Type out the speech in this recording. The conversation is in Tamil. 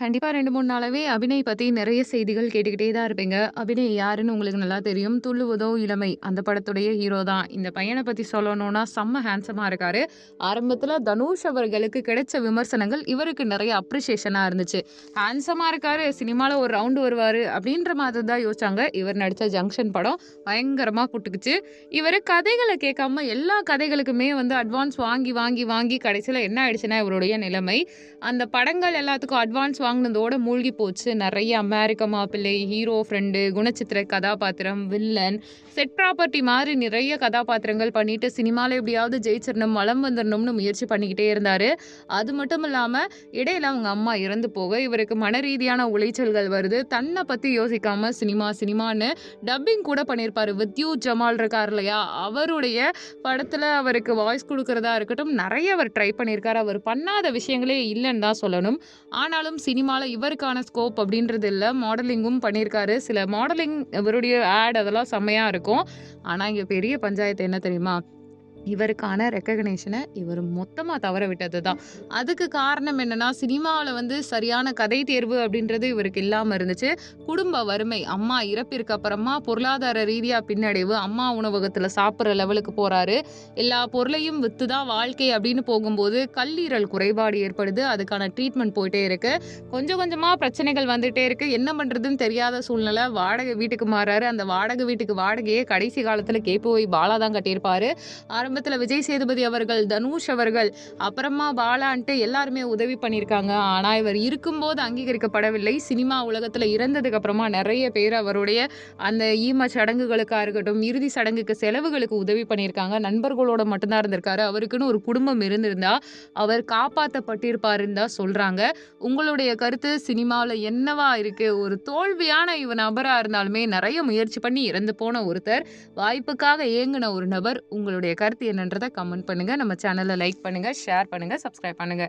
கண்டிப்பாக ரெண்டு மூணு நாளாவே அபிநய் பற்றி நிறைய செய்திகள் கேட்டுக்கிட்டே தான் இருப்பீங்க. அபிநய் யாருன்னு உங்களுக்கு நல்லா தெரியும். "துள்ளுவதோ இளமை" அந்த படத்துடைய ஹீரோ தான். இந்த பையனை பற்றி சொல்லணும்னா செம்ம ஹேண்ட்ஸமாக இருக்காரு. ஆரம்பத்தில் தனுஷ் அவர்களுக்கு கிடைச்ச விமர்சனங்கள் இவருக்கு நிறைய அப்ரிஷியேஷனாக இருந்துச்சு. ஹேண்ட்ஸமாக இருக்காரு, சினிமாவில் ஒரு ரவுண்டு வருவார் அப்படின்ற மாதிரி தான் யோசிச்சாங்க. இவர் நடித்த ஜங்ஷன் படம் பயங்கரமாக புட்டுக்குச்சு. இவர் கதைகளை கேட்காம எல்லா கதைகளுக்குமே வந்து அட்வான்ஸ் வாங்கி, வாங்கி, வாங்கி கடைசியில் என்ன ஆயிடுச்சுன்னா இவருடைய நிலைமை, அந்த படங்கள் எல்லாத்துக்கும் அட்வான்ஸ் வாங்கினதோட மூழ்கி போச்சு. நிறைய அமெரிக்க மாப்பிள்ளை, ஹீரோ ஃப்ரெண்டு, குணச்சித்திர கதாபாத்திரம், வில்லன், செட் ப்ராப்பர்ட்டி மாதிரி நிறைய கதாபாத்திரங்கள் பண்ணிட்டு சினிமால எப்படியாவது ஜெயிச்சிடணும் வளம் வந்துடணும்னு முயற்சி பண்ணிக்கிட்டே இருந்தார் அது மட்டும் இல்லாமல் இடையில அவங்க அம்மா இறந்து போக இவருக்கு மன ரீதியான உளைச்சல்கள் வருது. தன்னை பத்தி யோசிக்காம சினிமா, சினிமான்னு டப்பிங் கூட பண்ணியிருப்பாரு. வித்யூத் ஜமால் இருக்கார் இல்லையா? அவருடைய படத்துல அவருக்கு வாய்ஸ் கொடுக்குறதா இருக்கட்டும், நிறைய அவர் ட்ரை பண்ணியிருக்காரு. அவர் பண்ணாத விஷயங்களே இல்லைன்னு தான் சொல்லணும். ஆனாலும் சினிமாவில் இவருக்கான ஸ்கோப் அப்படின்றது இல்லை மாடலிங்கும் பண்ணியிருக்காரு. சில மாடலிங் இவருடைய ஆட் அதெல்லாம் செம்மையாக இருக்கும். ஆனால் இங்கே பெரிய பஞ்சாயத்து என்ன தெரியுமா? இவருக்கான ரெக்கக்னேஷனை இவர் மொத்தமாக தவற விட்டது தான். அதுக்கு காரணம் என்னன்னா, சினிமாவில் வந்து சரியான கதை தேர்வு அப்படின்றது இவருக்கு இல்லாமல் இருந்துச்சு. குடும்ப வறுமை, அம்மா இறப்பிற்கு அப்புறமா பொருளாதார ரீதியாக பின்னடைவு, அம்மா உணவகத்தில் சாப்பிட்ற லெவலுக்கு போகிறாரு எல்லா பொருளையும் விற்று தான் வாழ்க்கை அப்படின்னு போகும்போது கல்லீரல் குறைபாடு ஏற்படுது. அதுக்கான ட்ரீட்மெண்ட் போயிட்டே இருக்கு. கொஞ்சம் கொஞ்சமாக பிரச்சனைகள் வந்துகிட்டே இருக்குது என்ன பண்ணுறதுன்னு தெரியாத சூழ்நிலை. வாடகை வீட்டுக்கு மாறாரு அந்த வாடகை வீட்டுக்கு வாடகையே கடைசி காலத்தில் கேபிஒய் பாலா தான் கட்டியிருப்பாரு. ஆரம்பத்தில் விஜய் சேதுபதி அவர்கள், தனுஷ் அவர்கள், அப்புறமா பாலான்ட்டு எல்லாருமே உதவி பண்ணியிருக்காங்க. ஆனால் இவர் இருக்கும்போது அங்கீகரிக்கப்படவில்லை. சினிமா உலகத்தில் இறந்ததுக்கு அப்புறமா நிறைய பேர் அவருடைய அந்த ஈம சடங்குகளுக்காக இருக்கட்டும், இறுதி சடங்குக்கு செலவுகளுக்கு உதவி பண்ணியிருக்காங்க. நண்பர்களோட மட்டும்தான் இருந்திருக்காரு. அவருக்குன்னு ஒரு குடும்பம் இருந்திருந்தா, அவர் காப்பாற்றப்பட்டிருப்பாருன்னு தான் சொல்கிறாங்க உங்களுடைய கருத்து சினிமாவில் என்னவா இருக்கு? ஒரு தோல்வியான இவ நபராக இருந்தாலுமே நிறைய முயற்சி பண்ணி இறந்து போன ஒருத்தர், வாய்ப்புக்காக ஏங்கின ஒரு நபர். உங்களுடைய கருத்து என்னன்றதை கமெண்ட் பண்ணுங்க. நம்ம சேனலை லைக் பண்ணுங்க, ஷேர் பண்ணுங்க, சப்ஸ்கிரைப் பண்ணுங்க.